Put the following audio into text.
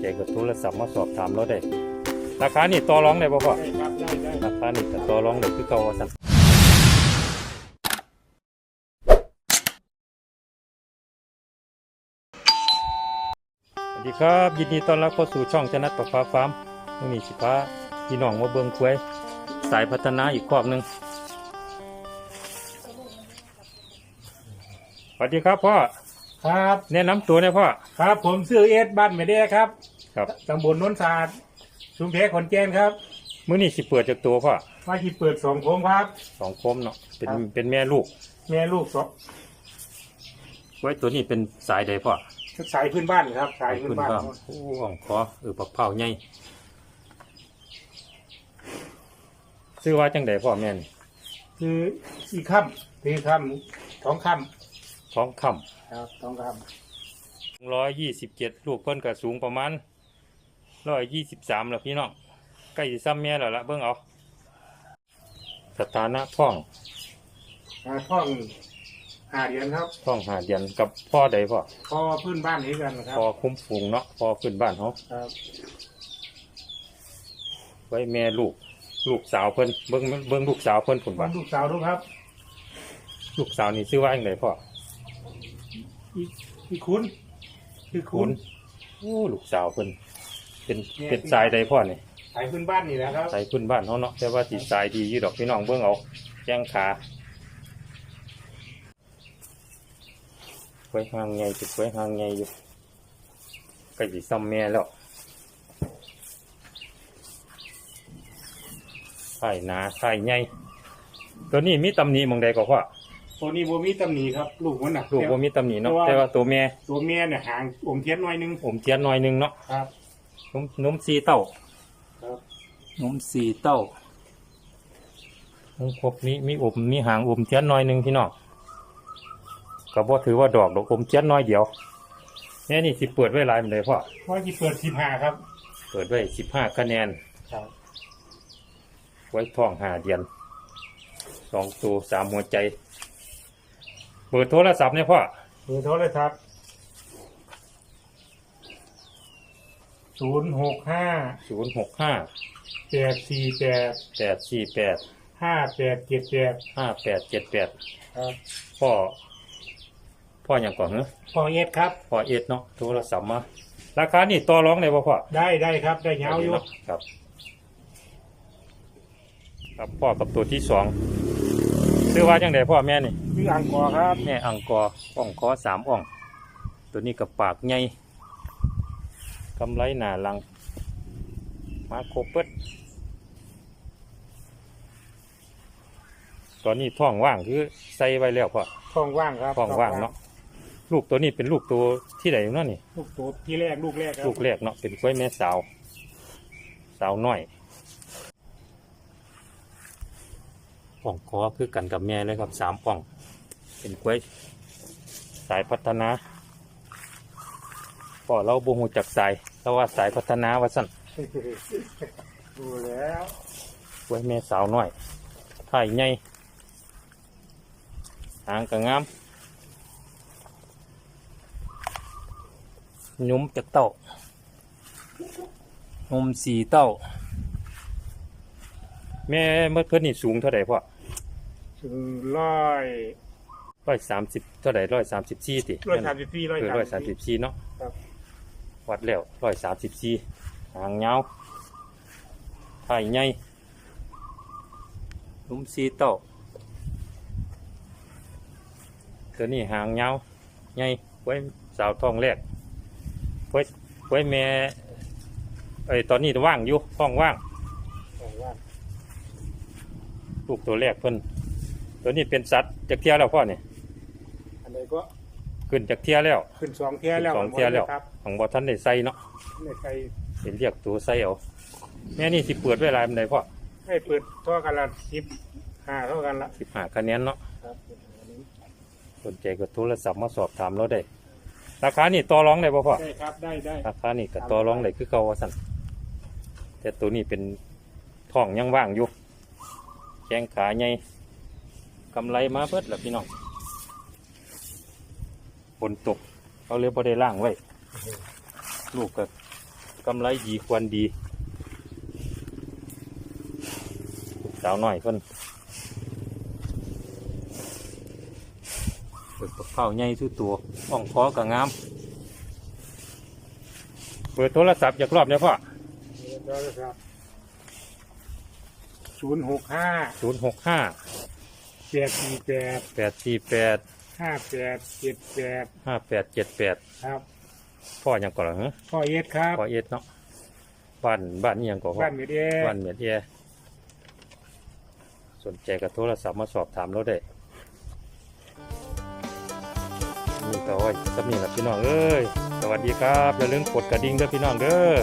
ใจก็โทรศัพท์มาสอบถามเราได้ ราคานี่ต่อรองได้บ่พ่อได้ครับได้ได้ราคานี่ก็ต่อรองได้คือเก่าว่าซั่นสวัสดีครับยินดีต้อนรับเข้าสู่ช่องชนะประฟ้าฟาร์มวันนี้สิพาพี่น้องมาเบิ่งควายสายพัฒนาอีกครอบหนึงสวัสดีครับพ่อครับ แนะนำตัวหนะพ่อ ครับผมชื่อเอสบ้านไม่ได้ครับ ครับตำบลโนนสะอาดชุมเพขอนแก่นครับมื้อนี้สิเปิดจากตัวพ่อว่าที่เปิดสองโค้งครับ สองคมเนาะเป็นครับ เป็นแม่ลูกแม่ลูกสองไว้ตัวนี้เป็นสายใดพ่อสายพื้นบ้านครับ สายพื้นบ้านครับโอ้อ่องคอเออปักเผาใหญ่ซื้อว่าจังใดพ่อแม่นคืออีกค่ำคือค่ำสองค่ท้องคำครับสองค่ำร้อยยี่สิบเจ็ดลูกเพิ่นก็สูงประมาณ ร้อยยี่สิบสามแล้วพี่น้องใกล้สิซ้ำแม่แล้วละเบิ่งเอาสถานะท้องำอ่าท่องหาเดือนครับท้องหาเดือนกับพ่อใดพ่อพอพื้นบ้านนี้กันครับพ่อคุ้มฝูงเนาะพ่อขึ้นบ้านเขาครับไว้แม่ลูก ลูกสาวเพิ่นเบิ่งเบิ่งลูกสาวเพิ่นผุนวัว่านลูกสาวลูกครับลูกสาวนี่ซื้อว่าจังไดพ่ออีอีคุณคือคุคุณณ โอ้ลูกสาวเพิ่น เป็นเป็นสายใดพ่อนี่สายพื้นบ้านนี่แหละครับสายพื้นบ้านเขาเนาะแต่ว่าสีสายดีอยู่ดอกพี่น้องเบิ่งเอาแจ้งขาไว้ห่างไงจุดไว้ห่างไงอยู่ใกล้สิซ้ำแม่แล้วไข่หนาไข่ใหญ่ตัวนี้มีตำหนิหมองใดก็พ่อตัวนี้โบมีตำหนิครับ ลูกมันน่ะลูกว่ามีตำหนิเนาะแต่ว่าแต่ว่าตัวแม่ตัวเมียเนี่ยหางอมเทียนหน่อยนึงอมเทียนหน่อยหนึงเนาะ ครับ นมนมสีเต้าครับนมสีเต้านมครบนี้มีอมมีหางอมเทียนหน่อยหนึงพี่น้องก็บ่ถือว่าดอกดอกอมเทียนน้อยเดียวแม่นี่สิเปิดไว้หลายมันเลยพ่อว่าที่เปิดสิบห้าครับ เปิดไว้สิบห้าคะแนนครับไว้ท้องหาเดือนสองตัวสามหัวใจเปิดโทรศัพท์เนี่ยพ่อเบอร์โทรเลยครับ ศูนย์หกห้าศูนย์หกห้าแปดสี่แปดแปดสี่แปดห้าแปดเจ็ดแปดห้าแปดเจ็ดแปดครับพ่อ พ่ออย่างก่อนเนอะพอเอสครับ พ่อเอ็ดเนาะโทรศัพท์มาราคานี่ต่อรองได้ป่ะพ่อ ได้ได้ครับได้เงาอยู่ครับ ครับพ่อกับตัวที่สองซื้อว่าจังไดพ่อแม่นี่ ชื่ออังกอร์ครับ แม่อังกอร์อ่องคอสามอ่อง ตัวนี้กับปากใหญ่ กำไรหนาลัง มาโครบเปิดตอนนี้ท้องว่างคือใส่ไว้แล้วพ่อท้องว่างครับท้องว่างเนาะลูกตัวนี้เป็นลูกตัวที่ไหนเนาะนี่ลูกตัวที่แรกลูกแรกครับลูกแรกเนาะเป็นกล้วยแม่สาว สาวน้อยป่องคอคือกันกับแม่เลยครับสามป่อง เป็นกล้วยสายพัฒนาพ่อเราบ่หูจักสาย เราว่าสายพัฒนาว่าสั่นดูแล้วกล้วยแม่สาวน้อยถ่ายใหญ่หางก็งามยุ้มจากเต้านมสีเต้า แม่เมื่อเพิ่นนี่สูงเท่าไหร่พ่อถึงร้อยร้อยสามสิบเท่าไหร่ร้อยสามสิบสี่ติร้อยสามสิบสี่ร้อยเออร้อยสาสามมสิสิบบสี่เนาะครับ วัดแล้วร้อยสามสิบสี่หางยาวถ่ายใหญ่นมสีเต้าตัวนี้หางยาวใหญ่ไว้สาวท้องแรกไว้ไว้แม่เอ้ยตอนนี้ว่างอยู่ท้องว่างท้องว่างลูกตัวแรกเพิ่นตัวนี้เป็นสัตว์จากเที่ยแล้วพ่อเนี่ยอันนี้ก็ ขึ้นจากเที่ยแล้วขึ้นสองเที่ยแล้วสองเที่ยแล้ว ครับของบอท่านได้ใส่เนาะในใครเป็นเรียกตัวใส่เอาแม่นี่สิเปิดไว้หลายมันไดพ่อให้เปิดเท่ากันละสิบห้าเท่ากันละสิบห้าคะแนนเนาะครับสนใจก็โทรศัพท์มาสอบถามเราได้ ราคานี่ต่อรองได้ป่ะพ่อ ได้ครับได้ได้ราคานี่ก็ต่อรองได้คือเก่าว่าสั่นแต่ตัวนี้เป็นท้องยังว่างอยู่แข้งขาใหญ่กำไรมาเบิดแล้วพี่น้อง ฝนตกเขาเลยบ่ได้ล่างไว้ ลูกก็ำไรดีควรดีสาวหน่อยเพิ่นเปิดข้าวใหญ่ทุกตัวอ่องคอกับงาม เปิดโทรศัพท์จากรอบเนี่ยพ่อศูนย์หกห้าศูนย์หกห้าแปดสี่แปดแปดสี่แปด ห้าแปดเจ็ดแปดห้าแปดเจ็ดแปดครับ พ่อยังก่อนเหรอฮะพ่อเอสครับ พ่อเอ็ดเนาะบ้านบ้านนี่ยังก่อนพ่อบ้านเมดเอบ้านเมียดเอียสนใจกับโทรศัพท์มาสอบถามเราได้นี่ก็ไว้สำนีแหละพี่น้องเอ้ย สวัสดีครับอย่าลืมกดกระดิ่งด้วยพี่น้องเด้อ